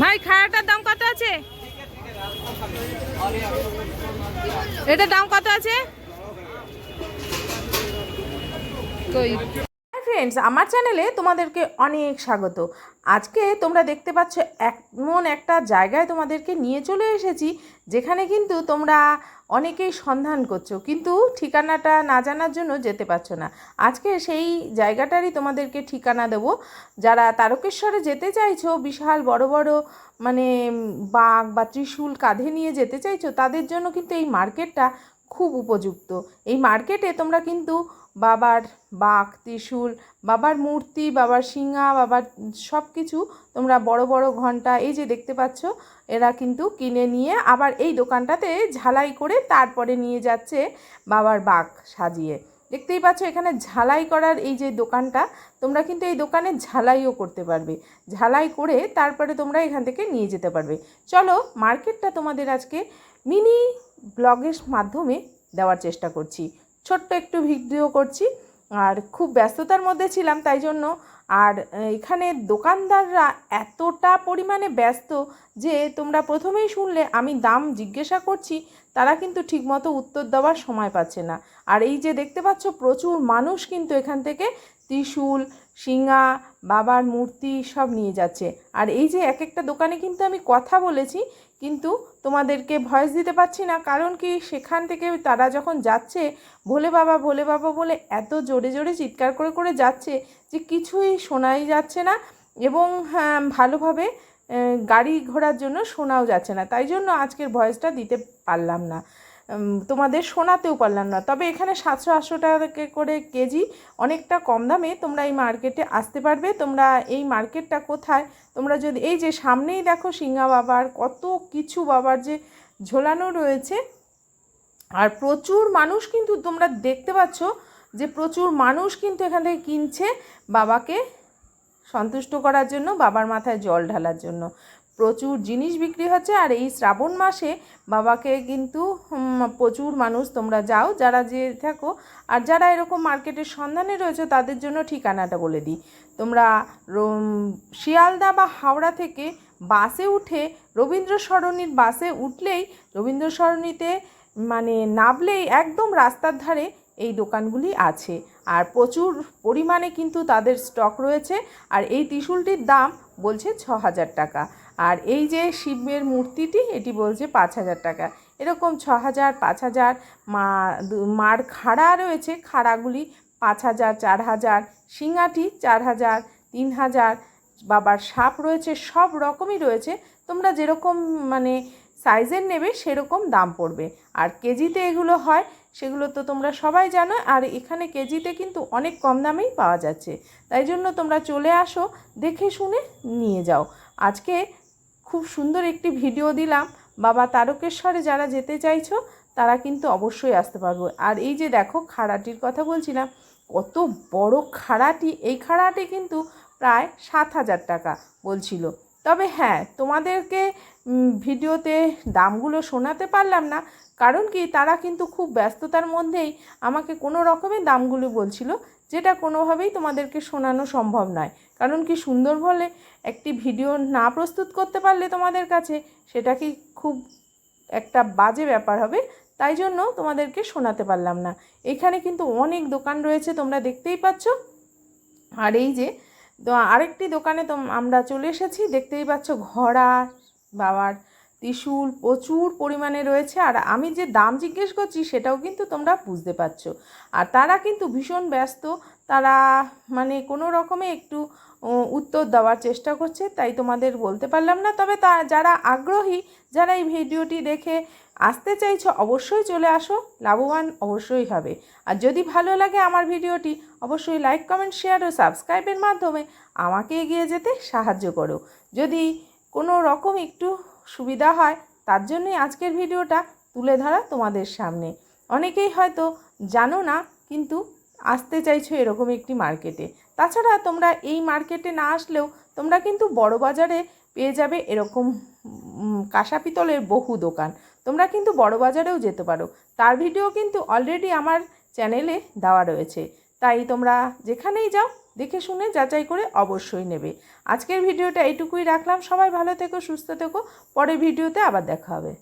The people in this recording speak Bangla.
ভাই খাড়াটার দাম কত আছে? এটার দাম কত আছে? কই? ফ্রেন্ডস আমার চ্যানেলে তোমাদেরকে অনেক স্বাগত। আজকে তোমরা দেখতে পাচ্ছ এমন একটা জায়গায় তোমাদেরকে নিয়ে চলে এসেছি, যেখানে কিন্তু তোমরা অনেকেই সন্ধান করছ, কিন্তু ঠিকানাটা না জানার জন্য যেতে পারছ না। আজকে সেই জায়গাটারই তোমাদেরকে ঠিকানা দেব। যারা তারকেশ্বরে যেতে চাইছো, বিশাল বড় বড় মানে বাঘ বা ত্রিশূল কাঁধে নিয়ে যেতে চাইছো, তাদের জন্য কিন্তু এই মার্কেটটা খুব উপযুক্ত। এই মার্কেটে তোমরা কিন্তু বাবার বাঘ ত্রিশূল, বাবার মূর্তি, বাবার শিঙা বাবার সব কিছু তোমরা বড় বড় ঘণ্টা, এই যে দেখতে পাচ্ছ, এরা কিন্তু কিনে নিয়ে আবার এই দোকানটাতে ঝালাই করে তারপরে নিয়ে যাচ্ছে বাবার বাঘ সাজিয়ে। দেখতেই পাচ্ছ, এখানে ঝালাই করার এই যে দোকানটা, তোমরা কিন্তু এই দোকানে ঝালাইও করতে পারবে। ঝালাই করে তারপরে তোমরা এখান থেকে নিয়ে যেতে পারবে। চলো, মার্কেটটা তোমাদের আজকে মিনি ব্লগের মাধ্যমে দেওয়ার চেষ্টা করছি। ছোট্ট একটু ভিডিও করছি। আর খুব ব্যস্ততার মধ্যে ছিলাম, তাই জন্য। আর এখানে দোকানদাররা এতটা পরিমাণে ব্যস্ত যে তোমরা প্রথমেই শুনলে আমি দাম জিজ্ঞাসা করছি তারা কিন্তু ঠিকমতো উত্তর দেওয়ার সময় পাচ্ছে না। আর এই যে দেখতে পাচ্ছ, প্রচুর মানুষ কিন্তু এখান থেকে ত্রিশূল শিঙা বাবার মূর্তি সব নিয়ে যাচ্ছে। আর এই যে এক একটা দোকানে কিন্তু আমি কথা বলেছি, কিন্তু তোমাদেরকে ভয়েস দিতে পারছি না, কারণ কি সেখান থেকে তারা যখন যাচ্ছে, ভোলে বাবা ভোলে বাবা বলে এত জোরে জোরে চিৎকার করে করে যাচ্ছে যে কিছুই শোনাই যাচ্ছে না। এবং হ্যাঁ ভালোভাবে গাড়ি ঘোড়ার জন্য শোনাও যাচ্ছে না। তাই জন্য আজকের ভয়েসটা দিতে পারলাম না। তোমাদের শোনাতেও পারলাম না। তবে এখানে সাতশো আটশো টাকা করে কেজি অনেকটা কম দামে তোমরা এই মার্কেটে আসতে পারবে। তোমরা এই মার্কেটটা কোথায়? তোমরা যদি এই যে সামনেই দেখো সিঙ্গা বাবার, কত কিছু বাবার যে ঝোলানো রয়েছে। আর প্রচুর মানুষ কিন্তু তোমরা দেখতে পাচ্ছ যে প্রচুর মানুষ কিন্তু এখান থেকে কিনছে বাবাকে। সন্তুষ্ট করার জন্য, বাবার মাথায় জল ঢালার জন্য। প্রচুর জিনিস বিক্রি হচ্ছে আর এই শ্রাবণ মাসে বাবাকে কিন্তু প্রচুর মানুষ তোমরা যাও, যারা যে থাকো। আর যারা এরকম মার্কেটের সন্ধানে রয়েছে, তাদের জন্য ঠিকানাটা বলে দিই। তোমরা শিয়ালদা বা হাওড়া থেকে বাসে উঠে রবীন্দ্র সরণির বাসে উঠলেই, রবীন্দ্র সরণিতে মানে নামলেই একদম রাস্তার ধারে এই দোকানগুলি আছে। আর প্রচুর পরিমাণে কিন্তু তাদের স্টক রয়েছে। আর এই ত্রিশুলটির দাম বলছে ছ হাজার টাকা। আর এই যে শিবের মূর্তিটি, এটি বলছে পাঁচ হাজার টাকা। এরকম ছ হাজার পাঁচ হাজার মা, মার খাড়া রয়েছে খাড়াগুলি পাঁচ হাজার চার হাজার শিঙাটি চার হাজার তিন হাজার বাবার সাপ রয়েছে, সব রকমই রয়েছে। তোমরা যেরকম মানে সাইজের নেবে, সেরকম দাম পড়বে। আর কেজিতে এগুলো হয় সেগুলো তো তোমরা সবাই জানো, আর এখানে কেজিতে কিন্তু অনেক কম দামেই পাওয়া যাচ্ছে। তাই জন্য তোমরা চলে আসো, দেখে শুনে নিয়ে যাও। আজকে খুব সুন্দর একটি ভিডিও দিলাম। বাবা তারকেশ্বরে যারা যেতে চাইছো, তারা কিন্তু অবশ্যই আসতে পারব। আর এই যে দেখো খাড়াটির কথা বলছিলাম, কত বড় খাড়াটি, এই খাড়াটি কিন্তু প্রায় সাত হাজার টাকা বলছিল। তবে হ্যাঁ তোমাদেরকে ভিডিওতে দামগুলো শোনাতে পারলাম না কারণ কি, তারা কিন্তু খুব ব্যস্ততার মধ্যেই আমাকে কোনো রকমের দামগুলো বলছিল, যেটা কোনোভাবেই তোমাদেরকে শোনানো সম্ভব নয়। কারণ কি সুন্দর বলে একটি ভিডিও না প্রস্তুত করতে পারলে তোমাদের কাছে সেটা কি খুব একটা বাজে ব্যাপার হবে, তাই জন্য তোমাদেরকে শোনাতে পারলাম না। এখানে কিন্তু অনেক দোকান রয়েছে, তোমরা দেখতেই পাচ্ছ। আর এই যে আরেকটি দোকানে তো আমরা চলে এসেছি, দেখতেই পাচ্ছ ঘোড়া, বাবার ত্রিশূল প্রচুর পরিমাণে রয়েছে আর আমি যে দাম জিজ্ঞেস করছি সেটাও কিন্তু তোমরা বুঝতে পারছ। আর তারা কিন্তু ভীষণ ব্যস্ত, তারা মানে কোনো রকমে একটু উত্তর দেওয়ার চেষ্টা করছে, তাই তোমাদের বলতে পারলাম না। তবে তা, যারা আগ্রহী, যারা এই ভিডিওটি দেখে আসতে চাইছো, অবশ্যই চলে আসো, লাভবান অবশ্যই হবে। আর যদি ভালো লাগে আমার ভিডিওটি, অবশ্যই লাইক, কমেন্ট, শেয়ার ও সাবস্ক্রাইবের মাধ্যমে আমাকে এগিয়ে যেতে সাহায্য করো। যদি কোনো রকম একটু সুবিধা হয়, তার জন্যই আজকের ভিডিওটা তুলে ধরা তোমাদের সামনে। অনেকেই হয়তো জানো না, কিন্তু আসতে চাইছো এরকম একটি মার্কেটে। তাছাড়া তোমরা এই মার্কেটে না আসলেও তোমরা কিন্তু বড় বাজারে পেয়ে যাবে এরকম কাঁসা পিতলের বহু দোকান। তোমরা কিন্তু বড় বাজারেও যেতে পারো। তার ভিডিও কিন্তু অলরেডি আমার চ্যানেলে দেওয়া রয়েছে। তাই তোমরা যেখানেই যাও দেখে শুনে যাচাই করে অবশ্যই নেবে। আজকের ভিডিওটা এইটুকুই রাখলাম। সবাই ভালো থেকো, সুস্থ থেকো। পরের ভিডিওতে আবার দেখা হবে।